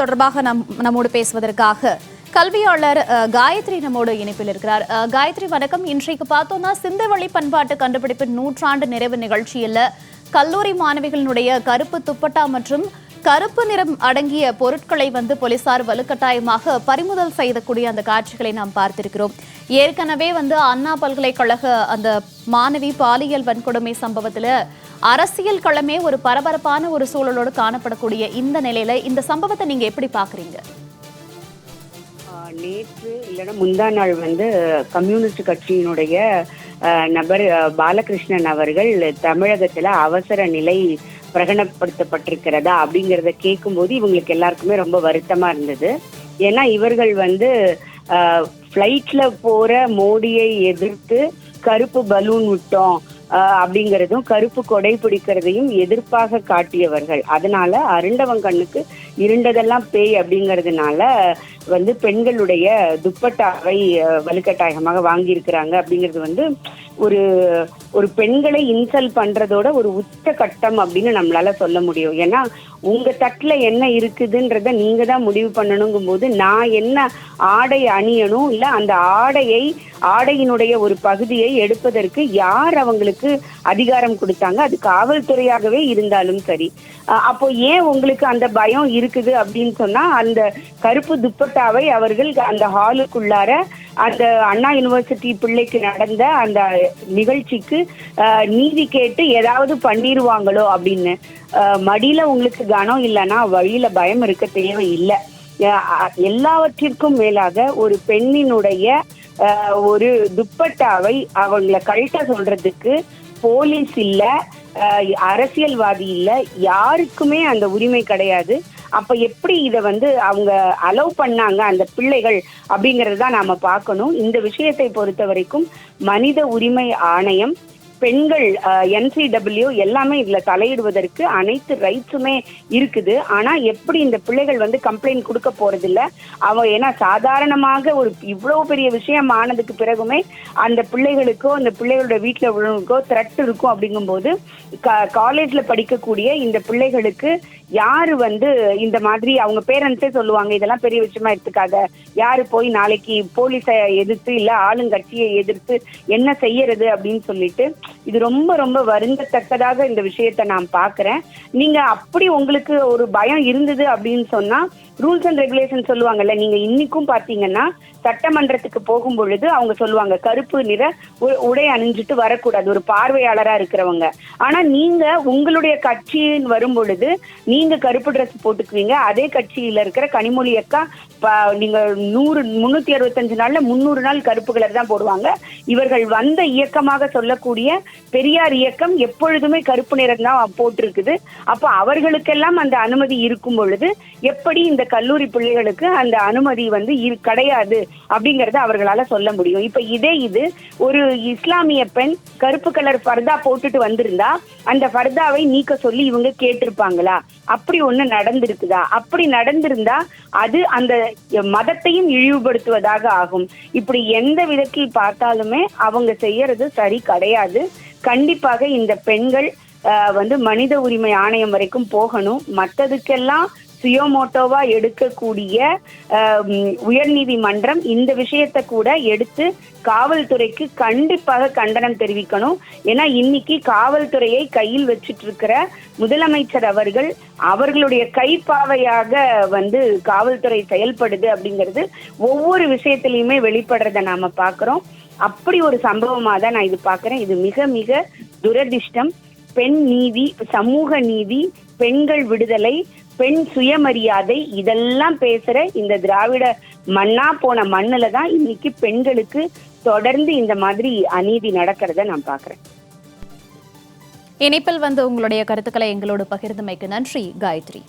தொடர்பாக நம் நம்மோடு பேசுவதற்காக கல்வியாளர் காயத்ரி நம்மோடு இணைப்பில் இருக்கிறார். காயத்ரி வணக்கம். இன்றைக்கு பார்த்தோம்னா சிந்தவழி பண்பாட்டு கண்டுபிடிப்பின் நூற்றாண்டு நிறைவு நிகழ்ச்சியில் கல்லூரி மாணவிகளினுடைய கருப்பு துப்பட்டா மற்றும் கருப்பு நிறம் அடங்கிய பொருட்களை வந்து போலீசார் வலுக்கட்டாயமாக பறிமுதல் செய்யக்கூடிய அந்த காட்சிகளை நாம் பார்த்திருக்கிறோம். ஏற்கனவே வந்து அண்ணா பல்கலைக்கழக அந்த மாணவி பாலியல் வன்கொடுமை சம்பவத்தில் அரசியல் களமே ஒரு பரபரப்பான ஒரு சூழலோடு காணப்படக்கூடிய இந்த நிலையில இந்த சம்பவத்தை நீங்க எப்படி பாக்குறீங்க நேற்று இல்லைன்னா முந்தா நாள் வந்து கம்யூனிஸ்ட் கட்சியினுடைய நபர் பாலகிருஷ்ணன் அவர்கள் தமிழகத்துல அவசர நிலை பிரகடனப்படுத்தப்பட்டிருக்கிறதா அப்படிங்கறத கேட்கும்போது இவங்களுக்கு எல்லாருக்குமே ரொம்ப வருத்தமா இருந்தது. ஏன்னா இவர்கள் வந்து ஃப்ளைட்ல போற மோடியை எதிர்த்து கருப்பு பலூன் விட்டோம். அப்படிங்கறதும் கருப்பு கொடை பிடிக்கிறதையும் எதிர்ப்பாக காட்டியவர்கள். அதனால அருண்டவன் கண்ணுக்கு இருண்டதெல்லாம் பேய் அப்படிங்கறதுனால வந்து பெண்களுடைய துப்பட்டாவை அஹ், வலுக்கட்டாயமாக வாங்கியிருக்கிறாங்க அப்படிங்கிறது வந்து ஒரு ஒரு பெண்களை இன்சல்ட் பண்றதோட ஒரு உச்ச கட்டம் அப்படின்னு நம்மளால சொல்ல முடியும். ஏன்னா உங்க தட்டுல என்ன இருக்குதுன்றத நீங்க தான் முடிவு பண்ணணுங்கும் போது நான் என்ன ஆடை அணியணும் இல்ல அந்த ஆடையை ஆடையினுடைய ஒரு பகுதியை எடுப்பதற்கு யார் அவங்களுக்கு அதிகாரம் கொடுத்தாங்க? அது காவல்துறையாகவே இருந்தாலும் சரி. அப்போ ஏன் உங்களுக்கு அந்த பயம் இருக்குது அப்படின்னு சொன்னா அந்த கருப்பு துப்பட்டாவை அவர்கள் அந்த ஹாலுக்குள்ளார அந்த அண்ணா யூனிவர்சிட்டி பிள்ளைக்கு நடந்த அந்த நிகழ்ச்சிக்கு நீதி கேட்டு ஏதாவது பண்ணிடுவாங்களோ அப்படின்னு. மடியில உங்களுக்கு கனம் இல்லைன்னா வழியில பயம் இருக்க தேவையில்லை. எல்லாவற்றிற்கும் மேலாக ஒரு பெண்ணினுடைய ஒரு துப்பட்டாவை அவங்கள கழட்ட சொல்றதுக்கு போலீஸ் இல்ல அரசியல்வாதி இல்ல யாருக்குமே அந்த உரிமை கிடையாது. அப்ப எப்படி இதை வந்து அவங்க அலோவ் பண்ணாங்க அந்த பிள்ளைகள் அப்படிங்கறத நாம பார்க்கணும். இந்த விஷயத்தை பொறுத்த வரைக்கும் மனித உரிமை ஆணையம் பெண்கள் என்சிடபிள்யூ எல்லாமே இதுல தலையிடுவதற்கு அனைத்து ரைட்ஸுமே இருக்குது. ஆனா எப்படி இந்த பிள்ளைகள் வந்து கம்ப்ளைண்ட் கொடுக்க போறதில்ல? அவ ஏன்னா சாதாரணமாக ஒரு இவ்வளவு பெரிய விஷயம் ஆனதுக்கு பிறகுமே அந்த பிள்ளைகளுக்கோ அந்த பிள்ளைகளோட வீட்டுல உள்ளவங்களுக்கோ த்ரெட் இருக்கும் அப்படிங்கும்போது காலேஜ்ல படிக்கக்கூடிய இந்த பிள்ளைகளுக்கு யாரு வந்து இந்த மாதிரி அவங்க பேரண்ட்ஸே சொல்லுவாங்க இதெல்லாம் பெரிய விஷயமா எடுத்துக்காத. யாரு போய் நாளைக்கு போலீஸை எதிர்த்து இல்ல ஆளுங்கட்சியை எதிர்த்து என்ன செய்யறது? அப்படின்னு சொல்லிட்டு இது ரொம்ப ரொம்ப வருந்தத்தக்கதாக இந்த விஷயத்த நான் பாக்குறேன் நீங்க அப்படி உங்களுக்கு ஒரு பயம் இருந்தது அப்படின்னு சொன்னா ரூல்ஸ் அண்ட் ரெகுலேஷன் சொல்லுவாங்கல்ல நீங்க இன்னைக்கும் பாத்தீங்கன்னா சட்டமன்றத்துக்கு போகும் பொழுது அவங்க சொல்லுவாங்க கருப்பு நிற உ- உடை அணிஞ்சிட்டு வரக்கூடாது ஒரு பார்வையாளரா இருக்கிறவங்க. ஆனா நீங்க உங்களுடைய கட்சின்னு வரும் பொழுது நீங்க கருப்பு ட்ரெஸ் போட்டுக்குவீங்க அதே கட்சியில இருக்கிற கனிமொழி அக்கா ப- நீங்க நூறு முன்னூத்தி அறுபத்தஞ்சு நாள்ல முன்னூறு நாள் கருப்பு கலர் தான் போடுவாங்க. இவர்கள் வந்த இயக்கமாக சொல்லக்கூடிய பெரியார் இயக்கம் எப்பொழுதுமே கருப்பு நிறம் தான் போட்டிருக்குது. அப்ப அவர்களுக்கெல்லாம் அந்த அனுமதி இருக்கும் பொழுது எப்படி இந்த கல்லூரி பிள்ளைகளுக்கு அந்த அனுமதி வந்து கிடையாது அப்படிங்கறத அவர்களால சொல்ல முடியும். இப்ப இதே இது ஒரு இஸ்லாமிய பெண் கருப்பு கலர் ஃபர்தா போட்டுட்டு வந்திருந்தா அந்த ஃபர்தாவை நீக்க சொல்லி இவங்க கேட்டிருப்பாங்களா? அப்படி ஒண்ணு நடந்திருக்குதா? அப்படி நடந்திருந்தா அது அந்த மதத்தையும் இழிவுபடுத்துவதாக ஆகும். இப்படி எந்த விதத்தில் பார்த்தாலுமே அவங்க செய்யறது சரி கிடையாது. கண்டிப்பாக இந்த பெண்கள் வந்து மனித உரிமை ஆணையம் வரைக்கும் போகணும். மற்றதுக்கெல்லாம் சுயோமோட்டோவா எடுக்கக்கூடிய உயர்நீதிமன்றம் இந்த விஷயத்தை கூட எடுத்து காவல்துறைக்கு கண்டிப்பாக கண்டனம் தெரிவிக்கணும். ஏன்னா இன்னைக்கு காவல்துறையை கையில் வச்சிட்டு இருக்கிற முதலமைச்சர் அவர்கள் அவர்களுடைய கைப்பாவையாக வந்து காவல்துறை செயல்படுது அப்படிங்கிறது ஒவ்வொரு விஷயத்திலையுமே வெளிப்படுறத நாம பாக்குறோம். அப்படி ஒரு சம்பவமா தான் நான் இது பாக்குறேன் இது மிக மிக துரதிர்ஷ்டம். பெண் நீதி சமூக நீதி பெண்கள் விடுதலை பெண் சுயமரியாதை இதெல்லாம் பேசுற இந்த திராவிட மண்ணா போன மண்ணுல தான் இன்னைக்கு பெண்களுக்கு தொடர்ந்து இந்த மாதிரி அநீதி நடக்கிறத நான் பாக்குறேன் இணைப்பில் வந்து உங்களுடைய கருத்துக்களை எங்களோடு பகிர்ந்தமைக்கு நன்றி காயத்ரி.